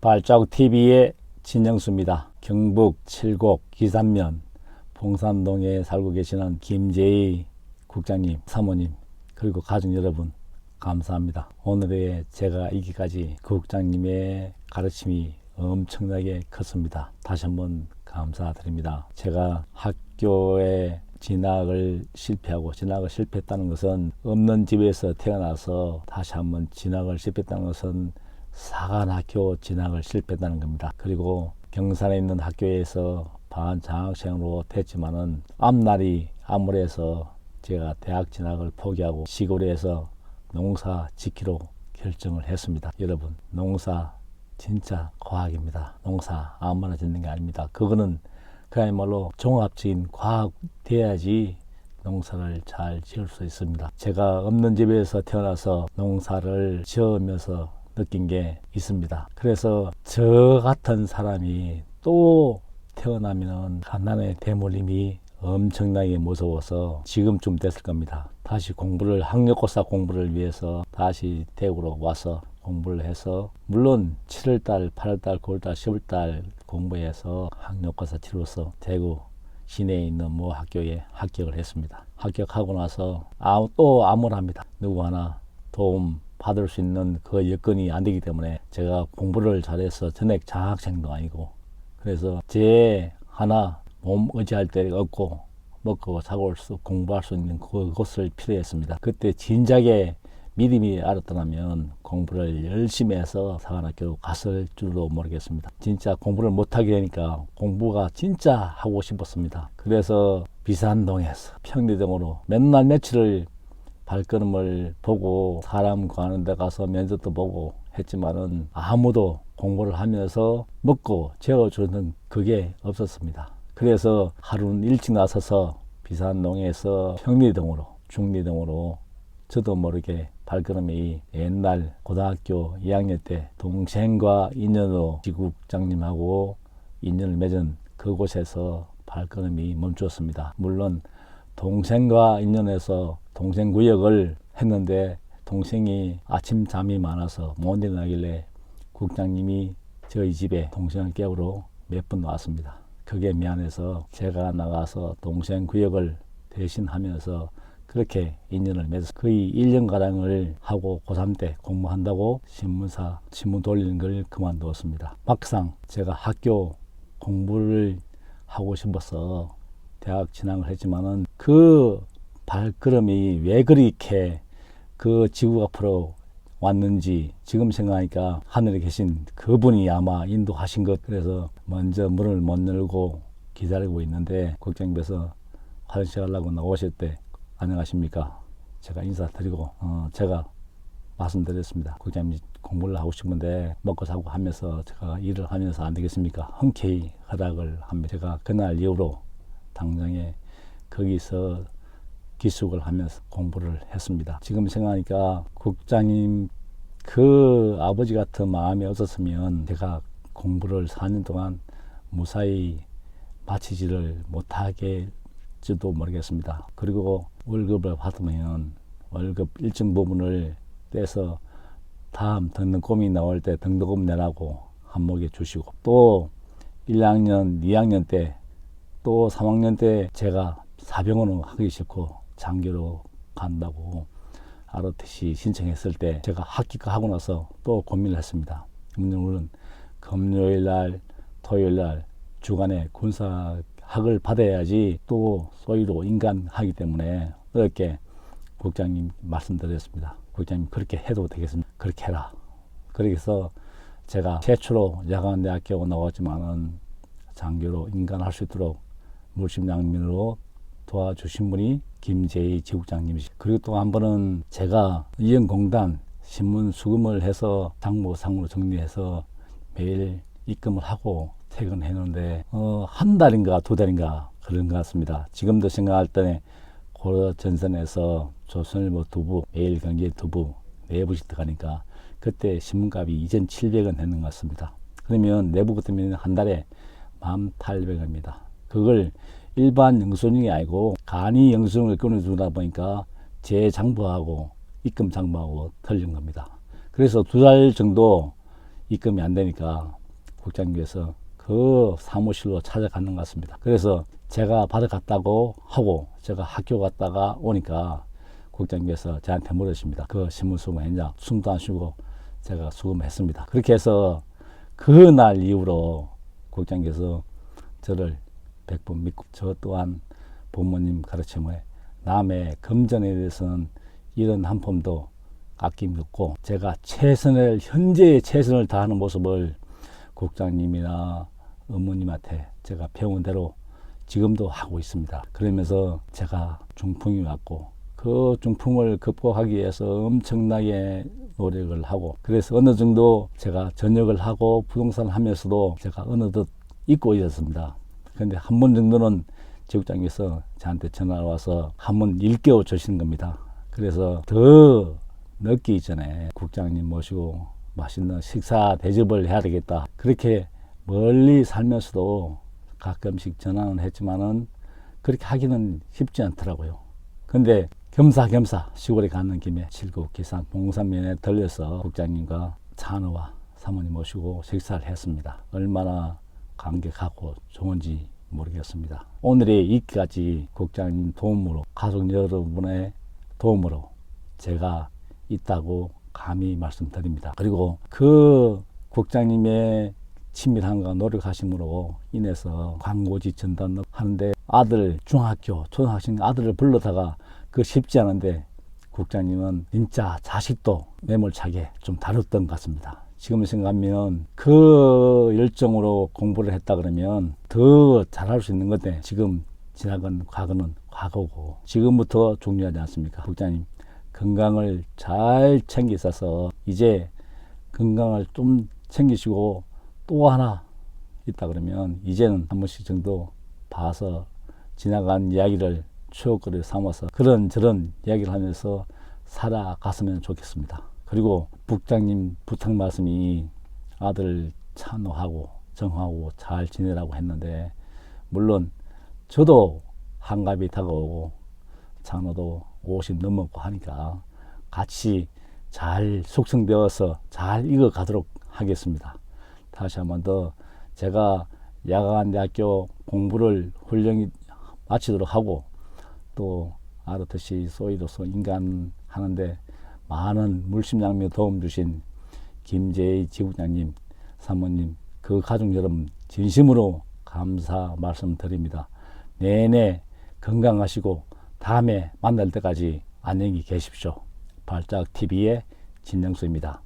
발자국 TV의 진영수입니다. 경북 칠곡 기산면 봉산동에 살고 계시는 김재희 국장님, 사모님, 그리고 가족 여러분 감사합니다. 오늘의 제가 이기까지 국장님의 가르침이 엄청나게 컸습니다. 다시 한번 감사드립니다. 제가 학교에 진학을 실패하고 진학을 실패했다는 것은 없는 집에서 태어나서 다시 한번 진학을 실패했다는 것은 사관학교 진학을 실패했다는 겁니다. 그리고 경산에 있는 학교에서 반 장학생으로 됐지만은 앞날이 암울해서 제가 대학 진학을 포기하고 시골에서 농사 짓기로 결정을 했습니다. 여러분, 농사 진짜 과학입니다. 농사 아무나 짓는 게 아닙니다. 그거는 그야말로 종합적인 과학 돼야지 농사를 잘 지을 수 있습니다. 제가 없는 집에서 태어나서 농사를 지으면서 느낀 게 있습니다. 그래서 저 같은 사람이 또 태어나면 가난의 대물림이 엄청나게 무서워서 지금쯤 됐을 겁니다. 다시 공부를 학력고사 공부를 위해서 다시 대구로 와서 공부를 해서 물론 7월달, 8월달, 9월달, 10월달 공부해서 학력고사 치러서 대구 시내에 있는 모 학교에 합격을 했습니다. 합격하고 나서 아무 또 암울합니다. 누구 하나 도움 받을 수 있는 그 여건이 안 되기 때문에 제가 공부를 잘해서 전액 장학생도 아니고 그래서 제 하나 몸 의지할 데가 없고 먹고 자고 수 공부할 수 있는 그곳을 필요했습니다. 그때 진작에 믿음이 알았더라면 공부를 열심히 해서 사관학교 갔을 줄도 모르겠습니다. 진짜 공부를 못하게 되니까 공부가 진짜 하고 싶었습니다. 그래서 비산동에서 평리동으로 맨날 며칠을 발걸음을 보고 사람 구하는 데 가서 면접도 보고 했지만은 아무도 공부를 하면서 먹고 재워주는 그게 없었습니다. 그래서 하루는 일찍 나서서 비산동에서 평리동으로 중리동으로 저도 모르게 발걸음이 옛날 고등학교 2학년 때 동생과 인연으로 지국장님하고 인연을 맺은 그곳에서 발걸음이 멈추었습니다. 물론 동생과 인연해서 동생 구역을 했는데 동생이 아침 잠이 많아서 못 일어나길래 국장님이 저희 집에 동생을 깨우러 몇 번 왔습니다. 그게 미안해서 제가 나가서 동생 구역을 대신하면서 그렇게 인연을 맺어서 거의 1년가량을 하고 고3 때 공부한다고 신문사 신문 돌리는 걸 그만두었습니다. 막상 제가 학교 공부를 하고 싶어서 대학 진학을 했지만은 그 발걸음이 왜 그렇게 그 지구 앞으로 왔는지 지금 생각하니까 하늘에 계신 그분이 아마 인도하신 것. 그래서 먼저 문을 못 열고 기다리고 있는데 국장님께서 화장실 가려고 나오실 때 안녕하십니까? 제가 인사드리고 어 제가 말씀드렸습니다. 국장님 공부를 하고 싶은데 먹고 사고 하면서 제가 일을 하면서 안 되겠습니까? 흔쾌히 허락을 합니다. 제가 그날 이후로 당장에 거기서 기숙을 하면서 공부를 했습니다. 지금 생각하니까 국장님 그 아버지 같은 마음이 없었으면 제가 공부를 4년 동안 무사히 마치지를 못하겠지도 모르겠습니다. 그리고 월급을 받으면 월급 일정 부분을 떼서 다음 등록 꼼이 나올 때 등록금 내라고 한목에 주시고 또 1학년, 2학년 때 또 3학년 때 제가 사병원을 하기 싫고 장교로 간다고 알았듯이 신청했을 때 제가 합격하고 나서 또 고민을 했습니다. 물론 금요일 날, 토요일 날 주간에 군사학을 받아야지 또 소위로 인간하기 때문에 이렇게 국장님 말씀드렸습니다. 국장님 그렇게 해도 되겠습니다. 그렇게 해라. 그래서 제가 최초로 야간대학교 나왔지만은 장교로 인간할 수 있도록 물심양면으로 도와주신 분이 김재희 지국장님이시 그리고 또 한 번은 제가 이연공단 신문 수금을 해서 장모 상으로 정리해서 매일 입금을 하고 퇴근했는데 어, 한 달인가 두 달인가 그런 것 같습니다. 지금도 생각할 때 고려 전선에서 조선일보 두부, 매일 경제 두부 네 부씩 들어가니까 그때 신문값이 2,700원 했는 것 같습니다. 그러면 내부 같으면 한 달에 1,800원입니다. 그걸 일반 영수증이 아니고 간이 영수증을 끊어주다 보니까 재장부하고 입금 장부하고 틀린 겁니다. 그래서 두 달 정도 입금이 안 되니까 국장님께서 그 사무실로 찾아가는 것 같습니다. 그래서 제가 받아갔다고 하고 제가 학교 갔다가 오니까 국장님께서 저한테 물으십니다. 그 신문 수금했냐? 숨도 안 쉬고 제가 수금했습니다. 그렇게 해서 그날 이후로 국장님께서 저를 백번 믿고 저 또한 부모님 가르침에 남의 금전에 대해서는 이런 한 푼도 아낌이 없고 제가 최선을 현재의 최선을 다하는 모습을 국장님이나 어머님한테 제가 배운 대로 지금도 하고 있습니다. 그러면서 제가 중풍이 왔고 그 중풍을 극복하기 위해서 엄청나게 노력을 하고 그래서 어느 정도 제가 전역을 하고 부동산을 하면서도 제가 어느덧 잊고 있었습니다. 그런데 한 번 정도는 지국장님께서 저한테 전화가 와서 한 번 일깨워 주시는 겁니다. 그래서 더 늦기 전에 국장님 모시고 맛있는 식사 대접을 해야 되겠다. 그렇게 멀리 살면서도 가끔씩 전화는 했지만은 그렇게 하기는 쉽지 않더라고요. 근데 겸사겸사 시골에 가는 김에 칠곡 기산 봉산면에 들려서 국장님과 찬우와 사모님 모시고 식사를 했습니다. 얼마나 감격하고 좋은지 모르겠습니다. 오늘의 이까지 국장님 도움으로 가족 여러분의 도움으로 제가 있다고 감히 말씀드립니다. 그리고 그 국장님의 친밀함과 노력하심으로 인해서 광고지 전단 하는데 아들 중학교 초등학생 아들을 불러다가 그 쉽지 않은데 국장님은 진짜 자식도 매몰차게 좀 다뤘던 것 같습니다. 지금 생각하면 그 열정으로 공부를 했다 그러면 더 잘할 수 있는 건데 지금 지나간 과거는 과거고 지금부터 중요하지 않습니까? 국장님 건강을 잘 챙기셔서 이제 건강을 좀 챙기시고 또 하나 있다 그러면 이제는 한 번씩 정도 봐서 지나간 이야기를 추억거리 삼아서 그런 저런 이야기를 하면서 살아갔으면 좋겠습니다. 그리고 국장님 부탁 말씀이 아들 찬호하고 정하고 잘 지내라고 했는데 물론 저도 한갑이 다가오고 찬호도 50 넘었고 하니까 같이 잘 숙성되어서 잘 익어가도록 하겠습니다. 다시 한 번 더 제가 야간 대학교 공부를 훈련이 마치도록 하고 또 아르트시 소이로서 인간 하는데 많은 물심양면 도움 주신 김재희 지국장님, 사모님, 그 가족 여러분 진심으로 감사 말씀드립니다. 내내 건강하시고 다음에 만날 때까지 안녕히 계십시오. 발작 TV의 진정수입니다.